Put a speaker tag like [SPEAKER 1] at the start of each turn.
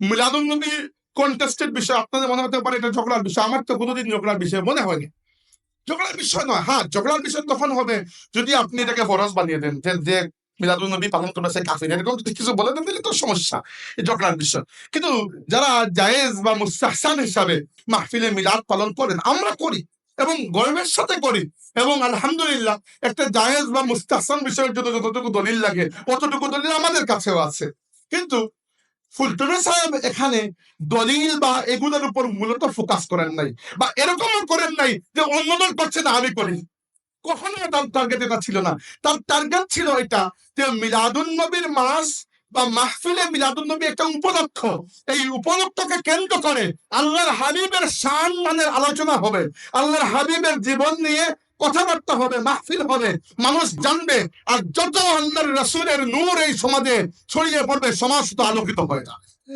[SPEAKER 1] মিলাদুল নবী কন্টেস্টেড বিষয়, আপনাদের মনে হতে পারে এটা ঝগড়ার বিষয়, আমার তো কোনোদিন ঝগড়ার বিষয় মনে হয়নি। ঝগড়ার বিষয় নয় হ্যাঁ ঝগড়ার বিষয় তখন হবে যদি আপনি এটাকে ফরজ বানিয়ে দেন, যে- যে মিলাদুল নবী পালন কাফির, এরকম যদি কিছু বলে দেন, তাহলে তো সমস্যা ঝগড়ার বিষয়। কিন্তু যারা জায়েজ বা মুস্তাহসান হিসাবে মাহফিলে মিলাদ পালন করেন, আমরা করি এবং গর্বের সাথে করি এবং আলহামদুলিল্লাহ একটা জায়েজ বা মুস্তাহসান বিষয়ের জন্য যতটুকু দলিল লাগে, অতটুকু দলিল আমাদের কাছেও আছে। কিন্তু ফুলটুরে সাহেব এখানে দলিল বা এগুলোর উপর মূলত ফোকাস করেন নাই বা এরকমও করেন নাই যে অন্যজন করছে না, আমি করি। কখনো তার টার্গেট এটা ছিল না। তার টার্গেট ছিল এটা যে মিলাদুন নবীর মাস বা মাহফিলে মিলাদুন নবী একটা উপলক্ষ। এই উপলক্ষকে কেন্দ্র করে আল্লাহর হাবিবের শান মানের আলোচনা হবে। আল্লাহর হাবিবের জীবন নিয়ে কথাবার্তা হবে, মাহফিল হবে, মানুষ জানবে আর যত আল্লাহর রসুলের নূর এই সমাজে ছড়িয়ে পড়বে, সমাজ তো আলোকিত হয়ে যাবে।